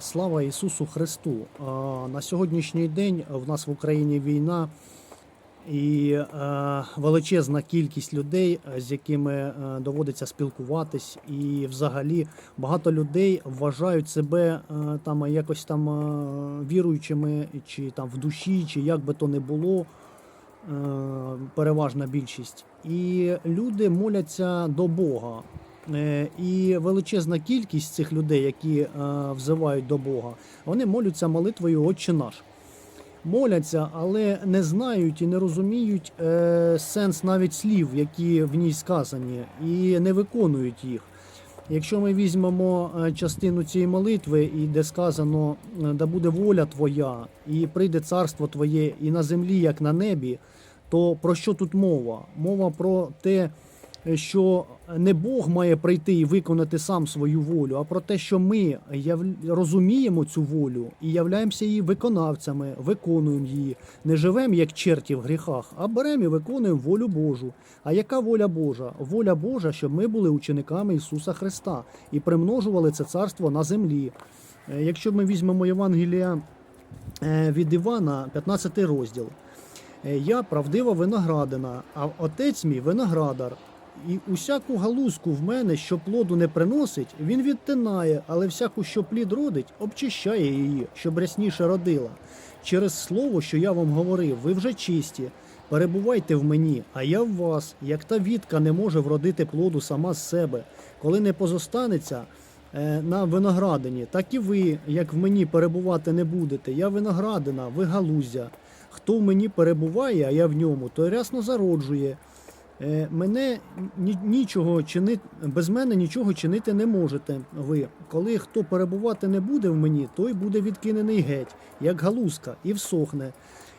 Слава Ісусу Христу! На сьогоднішній день в нас в Україні війна і е, величезна кількість людей, е, з якими е, доводиться спілкуватись, і взагалі багато людей вважають себе там якось там віруючими, чи там в душі, чи як би то не було. Переважна більшість, і люди моляться до Бога. Е, І величезна кількість цих людей, які е, взивають до Бога, вони моляться молитвою Отче наш. Моляться, але не знають і не розуміють е, сенс навіть слів, які в ній сказані, і не виконують їх. Якщо ми візьмемо частину цієї молитви, і де сказано, да буде воля Твоя, і прийде царство Твоє і на землі, як на небі, то про що тут мова? Мова про те, що не Бог має прийти і виконати сам свою волю, а про те, що ми розуміємо цю волю і являємося її виконавцями, виконуємо її, не живемо як черті в гріхах, а беремо і виконуємо волю Божу. А яка воля Божа? Воля Божа, щоб ми були учениками Ісуса Христа і примножували це царство на землі. Е, Якщо ми візьмемо Євангелія е, від Івана, 15 розділ. Е, Я правдива виноградина, а отець мій виноградар. І усяку галузку в мене, що плоду не приносить, він відтинає, але всяку, що плід родить, обчищає її, щоб рясніше родила. Через слово, що я вам говорив, ви вже чисті. Перебувайте в мені, а я в вас, як та вітка не може вродити плоду сама з себе, коли не позостанеться е, на виноградині, так і ви, як в мені перебувати не будете. Я виноградина, ви галузя. Хто в мені перебуває, а я в ньому, той рясно зароджує. Е, Мене ні- нічого чинити, без мене нічого чинити не можете ви. Коли хто перебувати не буде в мені, той буде відкинений геть, як галузка, і всохне.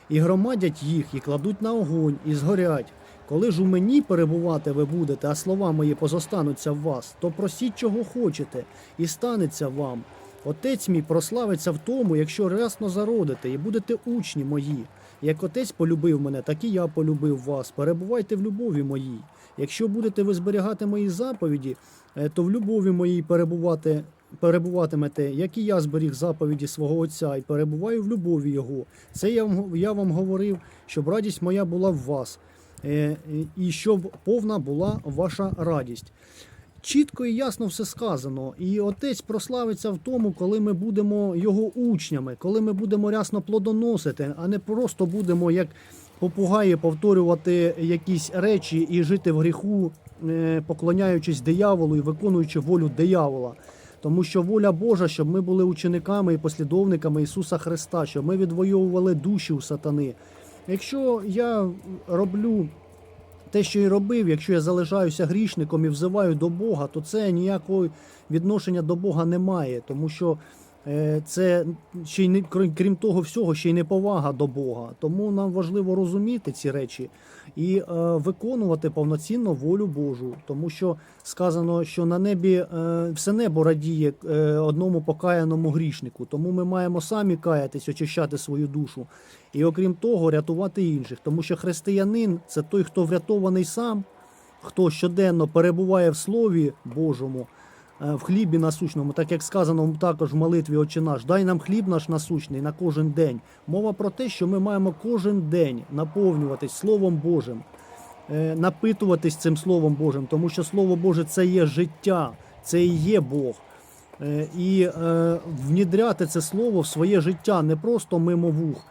І громадять їх, і кладуть на огонь, і згорять. Коли ж у мені перебувати ви будете, а слова мої позостануться в вас, то просіть, чого хочете, і станеться вам. Отець мій прославиться в тому, якщо рясно зародите, і будете учні мої. Як отець полюбив мене, так і я полюбив вас. Перебувайте в любові моїй. Якщо будете ви зберігати мої заповіді, е, то в любові моїй перебувати, перебуватимете, як і я зберіг заповіді свого Отця і перебуваю в любові Його. Це я вам, я вам говорив, щоб радість моя була в вас, е, і щоб повна була ваша радість. Чітко і ясно все сказано, і отець прославиться в тому, коли ми будемо його учнями, коли ми будемо рясно плодоносити, а не просто будемо як попугаї повторювати якісь речі і жити в гріху, е, поклоняючись дияволу і виконуючи волю диявола. Тому що воля Божа, щоб ми були учениками і послідовниками Ісуса Христа, щоб ми відвоювали душі у сатани. Якщо я роблю те, що і робив, якщо я залишаюся грішником і взиваю до Бога, то це ніякого відношення до Бога немає, тому що це ще й не крім- того всього, ще й неповага до Бога. Тому нам важливо розуміти ці речі і е, виконувати повноцінно волю Божу, тому що сказано, що на небі е, все небо радіє е, одному покаяному грішнику. Тому ми маємо самі каятись, очищати свою душу. І окрім того, рятувати інших, тому що християнин це той, хто врятований сам, хто щоденно перебуває в Слові Божому, е, в хлібі насущному, так як сказано також в молитві Отче наш, дай нам хліб наш насущний на кожен день. Мова про те, що ми маємо кожен день наповнюватись Словом Божим, е, напитуватись цим Словом Божим, тому що Слово Боже це є життя, це і є Бог. Е, І е, внідряти це слово в своє життя не просто мимо вух,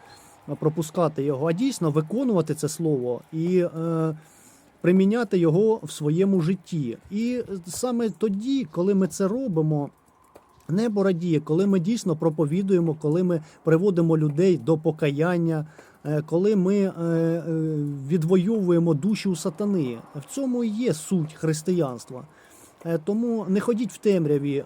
пропускати його, а дійсно виконувати це слово і е, приміняти його в своєму житті. І саме тоді, коли ми це робимо, небо радіє, коли ми дійсно проповідуємо, коли ми приводимо людей до покаяння, е, коли ми е, е, відвоюємо душі у сатани. В цьому і є суть християнства. Тому не ходіть в темряві,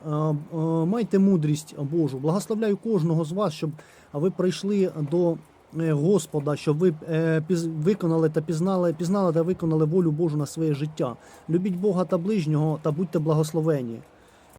майте мудрість Божу. Благословляю кожного з вас, щоб ви прийшли до Господа, щоб ви е, виконали та пізнали, пізнали та виконали волю Божу на своє життя. Любіть Бога та ближнього та будьте благословені.